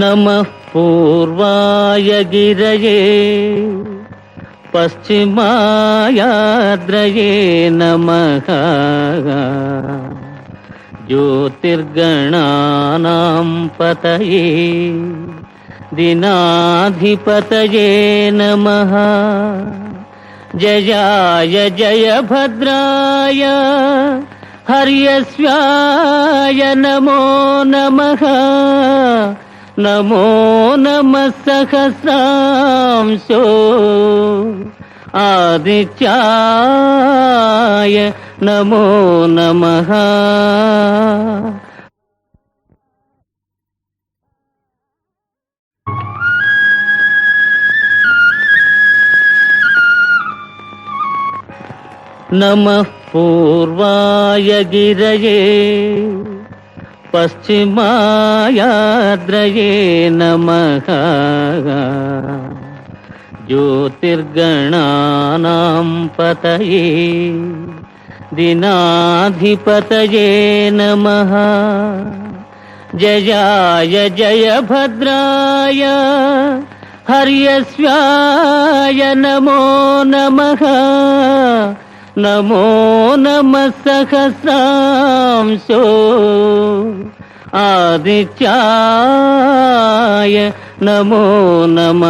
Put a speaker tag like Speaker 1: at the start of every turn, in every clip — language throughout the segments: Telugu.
Speaker 1: नमः पूर्वाय गिरये पश्चिमायाद्रये नमः। ज्योतिर्गणानां पतये दिनाधिपतये नमः। जयाय जयभद्राय हर्यस्वाय नमो नमः నమో నమ సహస్రాంశో ఆదిత్యాయ నమో నమ. నమ పూర్వాయ గిరయే. పశ్చిమాయాద్రయే నమ జ్యోతిర్గణానాం పతయే దినాధిపతయే నమ జయాయ జయ భద్రాయ హర్యస్వాయ నమో నమ నమో నమ సహస్రాంశో. ఆదిత్యాయ నమో నమ.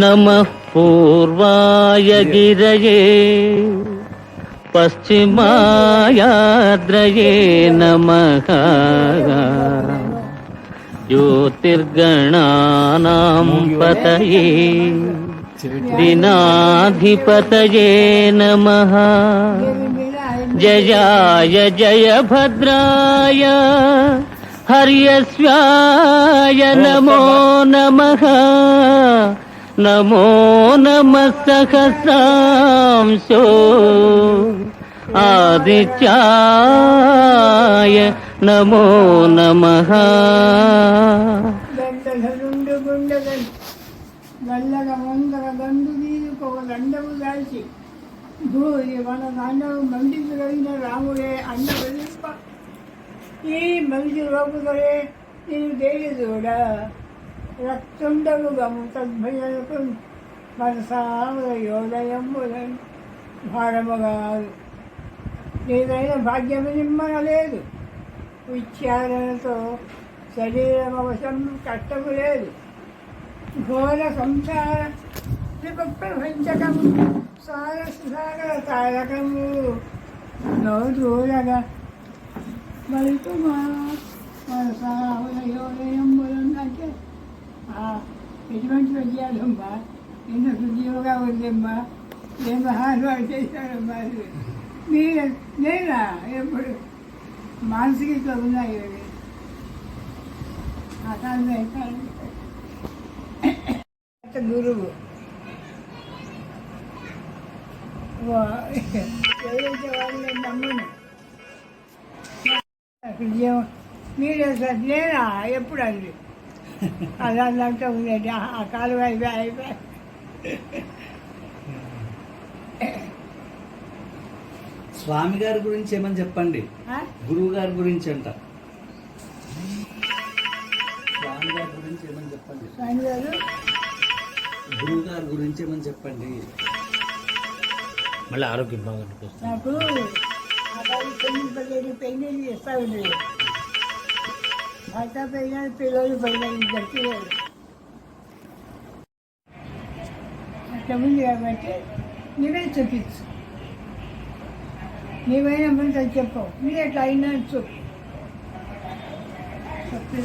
Speaker 1: नमः పూర్వాయ గిరయే పశ్చిమాయాద్రయే నమ జ్యోతిర్గణానాం పతయే దినాధిపతయే నమ జయాయ జయ భద్రాయ హర్యస్వాయ నమో నమో నమ ఆదిత్యాయ నమో నమ.
Speaker 2: దండధరుండు గుండెగన్ గల్లగ వందగ దండు నీరుకొక దండము దాల్చి భూరి మన దాండవు మండికి రాముడే అన్న వెలింప. ఈ మంచి లోపుదరే నేను తెలియదూడ రక్తుండవు గము తద్భయకు మనసాముల యోదయములను భారముగాదు ఏదైనా భాగ్యము నిమ్మనలేదు విచారణతో శరీరం అవసరం కష్టము లేదు ఘోర సంసార ప్రపంచకము సార సాగర తారకము నోరూరగా బలుకుమా మనసాహోదయం అంటే ఎటువంటి విజయాలమ్మా ఎన్నో సుజీవుగా ఉందమ్మా. ఏ మహానుభావు చేశాడమ్మా మీరు నేనా? ఎప్పుడు? మానసిక ఇట్లా ఉన్నాయి ఇవి. ఆ కాలంలో గురువు. వా- ఎవరైతే వాళ్ళని నమ్మను. మీరు మీరే సార్ నేనా? ఎప్పుడు అండి అలా అంతా ఉందండి ఆ- ఆ కాలం అయిపోయి అయిపోయి.
Speaker 3: స్వామి గారి గురించి ఏమని చెప్పండి? గురువు గారి గురించి అంట. స్వామి గారి గురించి ఏమని చెప్పండి?
Speaker 2: స్వామి గారు?
Speaker 3: గురువు గారి గురించి ఏమని చెప్పండి?
Speaker 1: మళ్ళీ ఆరోగ్యం బాగుంటుంది.
Speaker 2: నాకు పదిహేను పెళ్ళిళ్ళు చేస్తా ఉండేది భర్త పెళ్ళాలి పిల్లలు పెళ్ళాలి గట్టి అట్లా ఉంది కాబట్టి నువ్వే చూపించు నీవైనా ముందు చెప్పు నీ ఎట్లా అయినా చెప్పు చెప్పు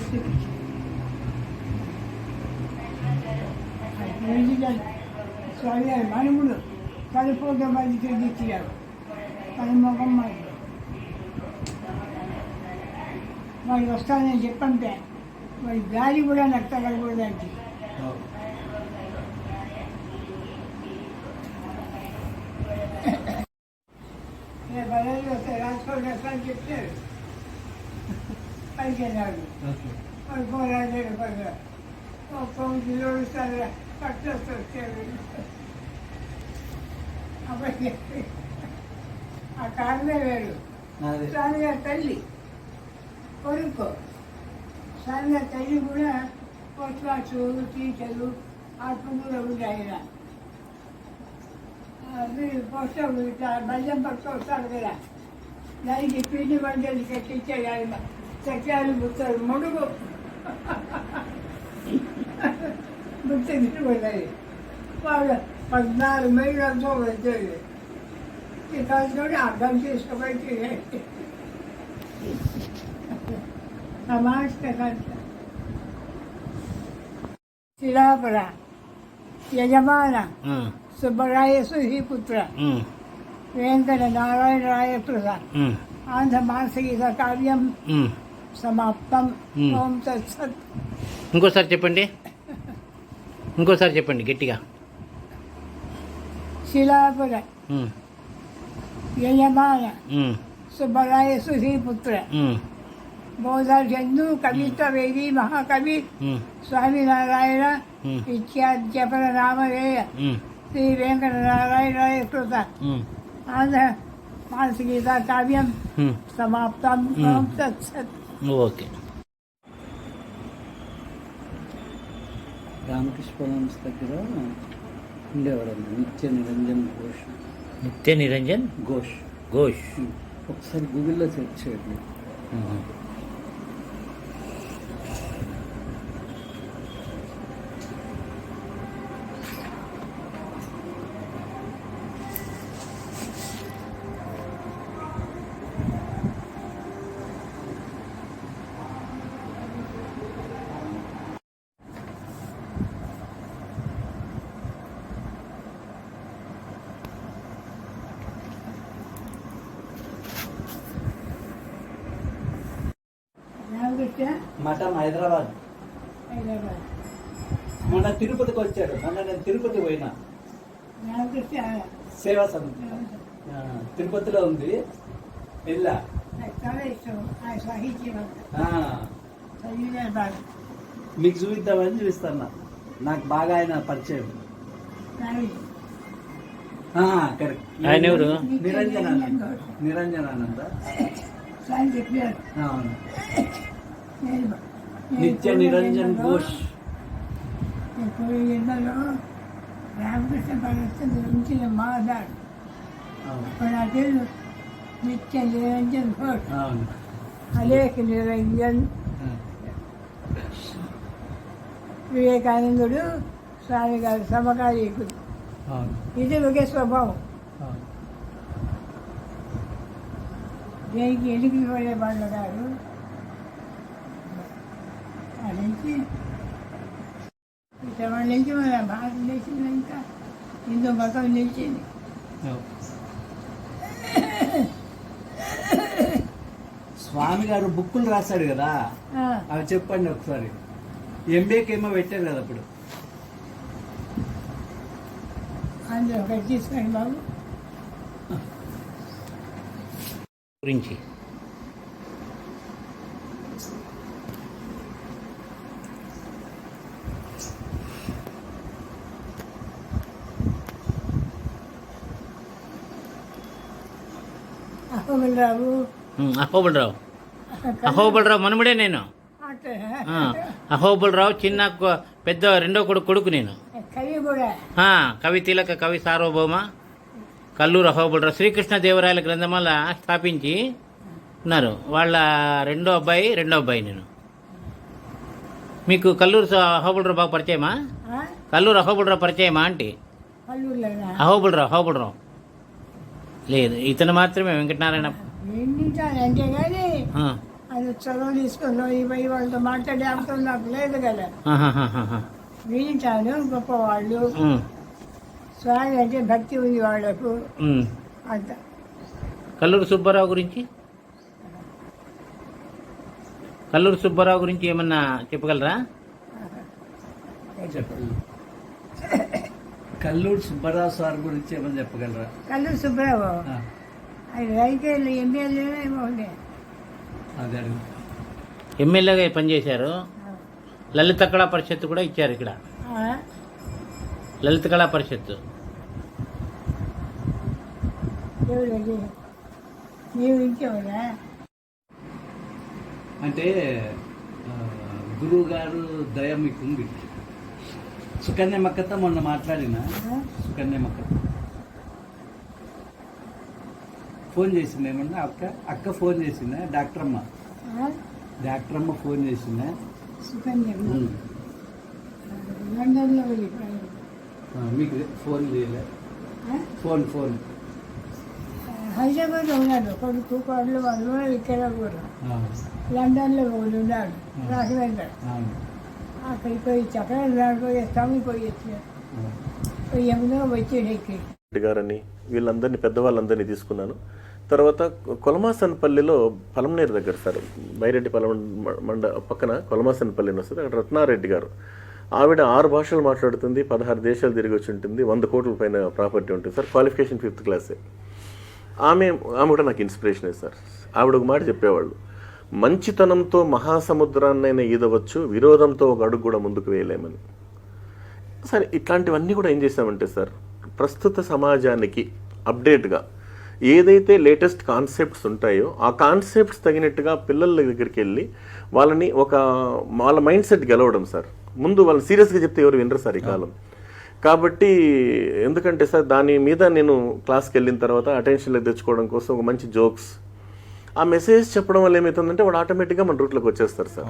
Speaker 2: స్వామి గారు మనములు కలిపోతే మంది తిరిగిచ్చారు తన ముఖం మరి వాడు వస్తానని చెప్పంటే వాడి గాలి కూడా నాకు తగలకూడదంటే నేను బయలు వస్తే రాసుకోండి వస్తాను చెప్తారు పైకి వెళ్ళాడు. వాడు పోరాడు పైగా. ఒక్క అబ్బాయి ఆ కారణమే వేరు. తల్లి. కొడుకు. సన్న తల్లి కూడా పోస్ట్ మాస్టరు టీచరు ఆత్మకూర ఉంది ఆయన. అది పోస్ట్ ఇట్లా బల్యం పట్టుకు వస్తాడు కదా. దానికి పిండి వంటలు కట్టించాడు ఆయన. చక్రాలు ముత్తాడు ముడుగు. ముత్త వాళ్ళు పద్నాలుగు మైళ్ళంతో వచ్చేది ఇక్కడ అర్థం చేసుకోబట్టి సమాజ్ శిలాపుర యజమాన సుబ్బరాయ సుహీపుత్ర వెంకట నారాయణ రాయకృత ఆంధ్ర మానసిక కావ్యం సమాప్తం. ఓం తత్సత్
Speaker 1: ఇంకోసారి చెప్పండి ఇంకోసారి చెప్పండి గట్టిగా
Speaker 2: శిలాపుర యజమాన సుబ్బరాయ సుహీపుత్ర
Speaker 1: ఉమ్,
Speaker 2: బోధచందు కవిత్వవేది మహాకవి
Speaker 1: ఉమ్,
Speaker 2: స్వామినారాయణ
Speaker 1: ఉమ్,
Speaker 2: ఇత్యాద్యపర నామధేయ
Speaker 1: ఉమ్,
Speaker 2: శ్రీ వెంకటనారాయణ కృత
Speaker 1: ఉమ్,
Speaker 2: ఆంధ్ర మానసిక కావ్యం
Speaker 1: ఉమ్.
Speaker 2: సమాప్తం
Speaker 1: Hmm.
Speaker 2: ఓం తత్సత్
Speaker 1: ఓకే
Speaker 3: రామకృష్ణ పరమహంస దగ్గర ఉండేవాడు నిత్య నిరంజన్ ఘోష్
Speaker 1: నిత్య నిరంజన్
Speaker 3: ఘోష్
Speaker 1: ఘోష్
Speaker 3: ఒకసారి గూగుల్లో సెర్చ్ చేయండి మఠం హైదరాబాద్.
Speaker 2: హైదరాబాద్.
Speaker 3: మొన్న తిరుపతికి వచ్చాడు మొన్న నేను తిరుపతి పోయినా. సేవా సమితి. తిరుపతిలో ఉంది. వెళ్ళా.
Speaker 2: బాగా
Speaker 3: మీకు చూపిద్దామని చూపిస్తున్నా. నాకు బాగా ఆయన పరిచయం. కరెక్ట్.
Speaker 1: ఆయన ఎవరు?
Speaker 3: నిరంజనానంద. నిరంజనానంద. అవును. నిత్య నిరంజన్ ఘోష్.
Speaker 2: జన్మలో రామకృష్ణ ఉంచిన మాదాడు
Speaker 3: అవును.
Speaker 2: ఇప్పుడు పేరు నిత్య నిరంజన్ ఘోష్. అలేఖ నిరంజన్. వివేకానందుడు స్వామి గారు సమకాలీకుడు ఇది ఒకే స్వభావం. దేనికి ఎలికి పడే వాళ్ళు గారు నుంచి ఇతరుల నుంచి మన భారతదేశంలో ఇంకా హిందూ మతం నిలిచింది.
Speaker 3: స్వామి గారు బుక్కులు రాశాడు కదా? అవి చెప్పండి ఒకసారి. ఎంబీఏకి ఏమో పెట్టారు కదా అప్పుడు?
Speaker 2: అందులో ఒకటి తీసుకోండి బాబు.
Speaker 1: గురించి.
Speaker 2: అహోబలరావు.
Speaker 1: అహోబలరావు. అహోబలరావు మనముడే నేను. అహోబలరావు చిన్న పెద్ద రెండో కొడుకు కొడుకు నేను.
Speaker 2: కవి
Speaker 1: తిలక కవి సార్వభౌమ కల్లూరు అహోబలరావు శ్రీకృష్ణ దేవరాయల గ్రంథమాల స్థాపించి ఉన్నారు. వాళ్ళ రెండో అబ్బాయి రెండో అబ్బాయి నేను. మీకు కల్లూరు అహోబలరావు బాగా పరిచయమా? కల్లూరు అహోబలరావు పరిచయమా
Speaker 2: పల్లూరులోనా
Speaker 1: అహోబలరావు అహోబలరావు. లేదు. ఇతను మాత్రమే వెంకటనారాయణ.
Speaker 2: వింటాను అంటే కానీ అది చదువు తీసుకున్నాం పోయి వాళ్ళతో మాట్లాడే అవసరం నాకు లేదు కదా. వింటాను గొప్పవాళ్ళు.
Speaker 1: ఉమ్,
Speaker 2: స్వామి అంటే భక్తి ఉంది వాళ్ళకు. అంత.
Speaker 1: కల్లూరు సుబ్బారావు గురించి? కల్లూరు సుబ్బారావు గురించి ఏమన్నా చెప్పగలరా?
Speaker 3: చెప్పండి కల్లూరు సుబ్బారావు సార్ గురించి ఏమని చెప్పగలరా?
Speaker 2: కళ్ళు సుబ్బారావు? ఆయన రైతులు ఏమో ఉండే.
Speaker 3: అదే.
Speaker 1: ఎమ్మెల్యేగా పనిచేశారు. లలిత కళా పరిషత్ కూడా ఇచ్చారు ఇక్కడ? లలిత కళా పరిషత్
Speaker 2: ఎవరు అది? నీవు ఇంకేమన్నా
Speaker 3: అంటే గురువు గారు దయ మీకు ఉంది. సుకన్య మక్కతో మొన్న మాట్లాడిన? సుకన్య మక్కతో ఫోన్ చేసింది ఏమన్నా? అక్క అక్క ఫోన్ చేసిందా? డాక్టర్ అమ్మ డాక్టర్ అమ్మ ఫోన్ చేసిందా? మీకు ఫోన్ చేయలే? Phone phone.
Speaker 2: హైదరాబాద్ ఉన్నాడు కొడుకు కోడలు వాళ్ళు ఇక్కడ కూడా లండన్లో ఉన్నాడు. రాఘవేంద్ర. అక్కడికి పోయి పోయి
Speaker 4: గారని వీళ్ళందరినీ పెద్దవాళ్ళందరినీ తీసుకున్నాను. తర్వాత కొలమాసన్పల్లిలో పలమనేరు దగ్గర సార్ బైరెడ్డి పలమ మండ పక్కన కొలమాసన్పల్లిని వస్తుంది అక్కడ రత్నారెడ్డి గారు. ఆవిడ ఆరు భాషలు మాట్లాడుతుంది పదహారు దేశాలు తిరిగి వచ్చి ఉంటుంది వంద కోట్ల పైన ప్రాపర్టీ ఉంటుంది సార్ క్వాలిఫికేషన్ ఫిఫ్త్ క్లాసే. ఆమె ఆమె కూడా నాకు ఇన్స్పిరేషనే సార్. ఆవిడ ఒక మాట చెప్పేవాళ్ళు మంచితనంతో మహాసముద్రాన్నైనా ఈదవచ్చు విరోధంతో ఒక అడుగు కూడా ముందుకు వేయలేమని. సరే ఇట్లాంటివన్నీ కూడా ఏం చేసామంటే సార్ ప్రస్తుత సమాజానికి అప్డేట్గా ఏదైతే లేటెస్ట్ కాన్సెప్ట్స్ ఉంటాయో ఆ కాన్సెప్ట్స్ తగినట్టుగా పిల్లల దగ్గరికి వెళ్ళి వాళ్ళని ఒక వాళ్ళ మైండ్ సెట్ గెలవడం సార్. ముందు వాళ్ళు సీరియస్గా చెప్తే ఎవరు వినరు సార్ ఈ కాలం. కాబట్టి ఎందుకంటే సార్ దాని మీద నేను క్లాస్కి వెళ్ళిన తర్వాత అటెన్షన్లో తెచ్చుకోవడం కోసం ఒక మంచి జోక్స్ ఆ మెసేజ్ చెప్పడం వల్ల ఏమవుతుందంటే వాడు ఆటోమేటిక్గా మన రూట్లోకి వచ్చేస్తారు సార్.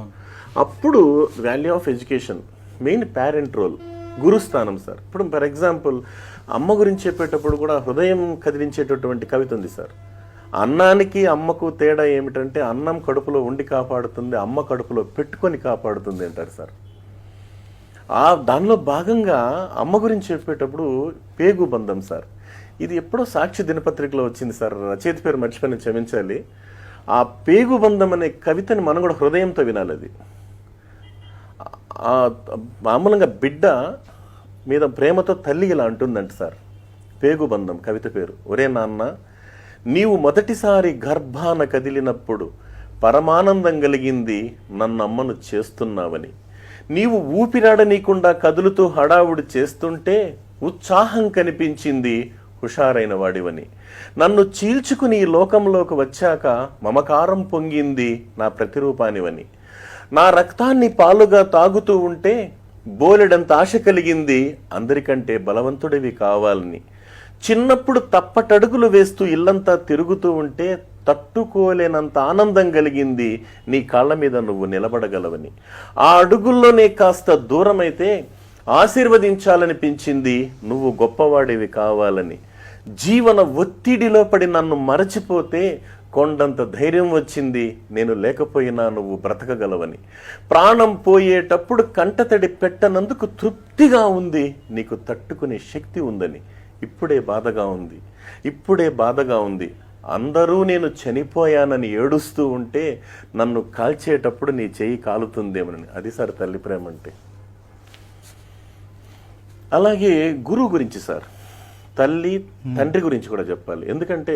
Speaker 4: అప్పుడు value of education main parent role గురుస్థానం sir. ఇప్పుడు ఫర్ ఎగ్జాంపుల్ అమ్మ గురించి చెప్పేటప్పుడు కూడా హృదయం కదిలించేటటువంటి కవిత ఉంది సార్. అన్నానికి అమ్మకు తేడా ఏమిటంటే అన్నం కడుపులో ఉండి కాపాడుతుంది అమ్మ కడుపులో పెట్టుకొని కాపాడుతుంది అంటారు సార్. ఆ దానిలో భాగంగా అమ్మ గురించి చెప్పేటప్పుడు పేగు బంధం సార్. ఇది ఎప్పుడో సాక్షి దినపత్రికలో వచ్చింది సార్. రచయిత పేరు మర్చిపోయిన క్షమించాలి. ఆ పేగు బంధం అనే కవితని మనం కూడా హృదయంతో వినాలి అది. మామూలుగా బిడ్డ మీద ప్రేమతో తల్లి ఇలా అంటుందంట సార్. పేగుబంధం కవిత పేరు. ఒరే నాన్న నీవు మొదటిసారి గర్భాన కదిలినప్పుడు పరమానందం కలిగింది నన్నమ్మను చేస్తున్నావని. నీవు ఊపిరాడనీకుండా కదులుతూ హడావుడి చేస్తుంటే ఉత్సాహం కనిపించింది హుషారైన వాడివని. నన్ను చీల్చుకుని ఈ లోకంలోకి వచ్చాక మమకారం పొంగింది నా ప్రతిరూపానివని. నా రక్తాన్ని పాలుగా తాగుతూ ఉంటే బోలెడంత ఆశ కలిగింది అందరికంటే బలవంతుడివి కావాలని. చిన్నప్పుడు తప్పటడుగులు వేస్తూ ఇల్లంతా తిరుగుతూ ఉంటే తట్టుకోలేనంత ఆనందం కలిగింది నీ కాళ్ళ మీద నువ్వు నిలబడగలవని. ఆ అడుగుల్లోనే కాస్త దూరమైతే ఆశీర్వదించాలనిపించింది నువ్వు గొప్పవాడివి కావాలని. జీవన ఒత్తిడిలో పడి నన్ను మరచిపోతే కొండంత ధైర్యం వచ్చింది నేను లేకపోయినా నువ్వు బ్రతకగలవని. ప్రాణం పోయేటప్పుడు కంటతడి పెట్టనందుకు తృప్తిగా ఉంది నీకు తట్టుకునే శక్తి ఉందని. ఇప్పుడే బాధగా ఉంది ఇప్పుడే బాధగా ఉంది. అందరూ నేను చనిపోయానని ఏడుస్తూ ఉంటే నన్ను కాల్చేటప్పుడు నీ చెయ్యి కాలుతుందేమని అది సార్ తల్లి ప్రేమ అంటే అలాగే గురువు గురించి సార్. తల్లి తండ్రి గురించి కూడా చెప్పాలి. ఎందుకంటే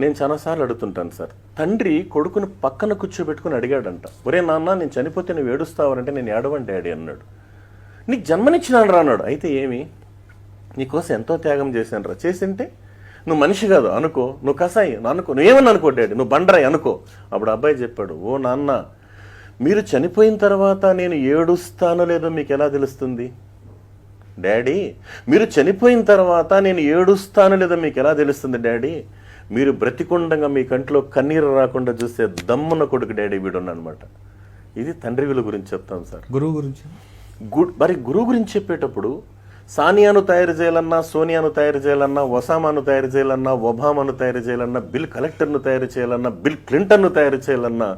Speaker 4: నేను చాలాసార్లు అడుగుతుంటాను సార్ తండ్రి కొడుకుని పక్కన కూర్చోబెట్టుకుని అడిగాడంట. ఒరే నాన్న నేను చనిపోతే నువ్వు ఏడుస్తావరంటే నేను ఏడవని డాడీ అన్నాడు. నీకు జన్మనిచ్చినాడు అన్నాడు. అయితే ఏమి? నీకోసం ఎంతో త్యాగం చేశాను రా. చేసింటే నువ్వు మనిషి కాదు అనుకో. నువ్వు కసాయి అనుకో. నువ్వేమని అనుకో డాడీ? నువ్వు బండరాయి అనుకో. అప్పుడు అబ్బాయి చెప్పాడు ఓ నాన్న మీరు చనిపోయిన తర్వాత నేను ఏడుస్తానో లేదో మీకు ఎలా తెలుస్తుంది? డాడీ మీరు చనిపోయిన తర్వాత నేను ఏడుస్తాను లేదా మీకు ఎలా తెలుస్తుంది డాడీ? మీరు బ్రతికుండగా మీ కంట్లో కన్నీరు రాకుండా చూసే దమ్మున కొడుకు డాడీ వీడు అనమాట ఇది తండ్రి విలువ గురించి చెప్తాం సార్.
Speaker 5: గురువు గురించి?
Speaker 4: గు- మరి గురువు గురించి చెప్పేటప్పుడు సానియాను తయారు చేయాలన్నా సోనియాను తయారు చేయాలన్నా ఒసామాను తయారు చేయాలన్నా ఒబామాను తయారు చేయాలన్నా బిల్ కలెక్టర్ను తయారు చేయాలన్నా బిల్ క్లింటన్ను తయారు చేయాలన్నా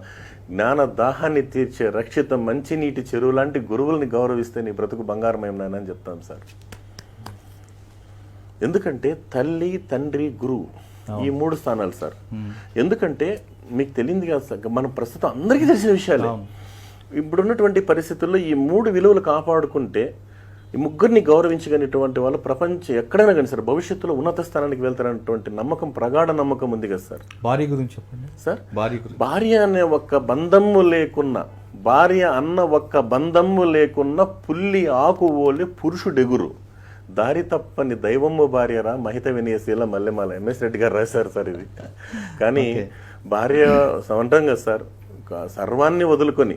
Speaker 4: జ్ఞాన దాహాన్ని తీర్చే రక్షిత మంచినీటి చెరువు లాంటి గురువుల్ని గౌరవిస్తే నీ బ్రతుకు బంగారమయం నాయన అని చెప్తాం సార్. ఎందుకంటే తల్లి తండ్రి గురువు ఈ మూడు స్థానాలు సార్. ఎందుకంటే మీకు తెలియంది కాదు సార్ మనం ప్రస్తుతం అందరికీ తెలిసిన విషయాలే. ఇప్పుడున్నటువంటి పరిస్థితుల్లో ఈ మూడు విలువలు కాపాడుకుంటే ఈ ముగ్గురిని గౌరవించగలిగినటువంటి వాళ్ళు ప్రపంచం ఎక్కడైనా కానీ సార్ భవిష్యత్తులో ఉన్నత స్థానానికి వెళ్తారనేటువంటి నమ్మకం ప్రగాఢ నమ్మకం ఉంది కదా సార్.
Speaker 5: భార్య గురించి చెప్పండి.
Speaker 4: సార్
Speaker 5: భార్య
Speaker 4: భార్య అనే ఒక్క బంధము లేకున్న భార్య అన్న ఒక్క బంధము లేకున్న పుల్లి ఆకు ఓలి పురుషుడెగురు దారి తప్పని దైవము భార్యరా మహిత వినయశీల మల్లెమాల. ఎంఎస్ రెడ్డి గారు రాశారు సార్ ఇది. కానీ భార్య సమంటం కదా సార్ ఒక సర్వాన్ని వదులుకొని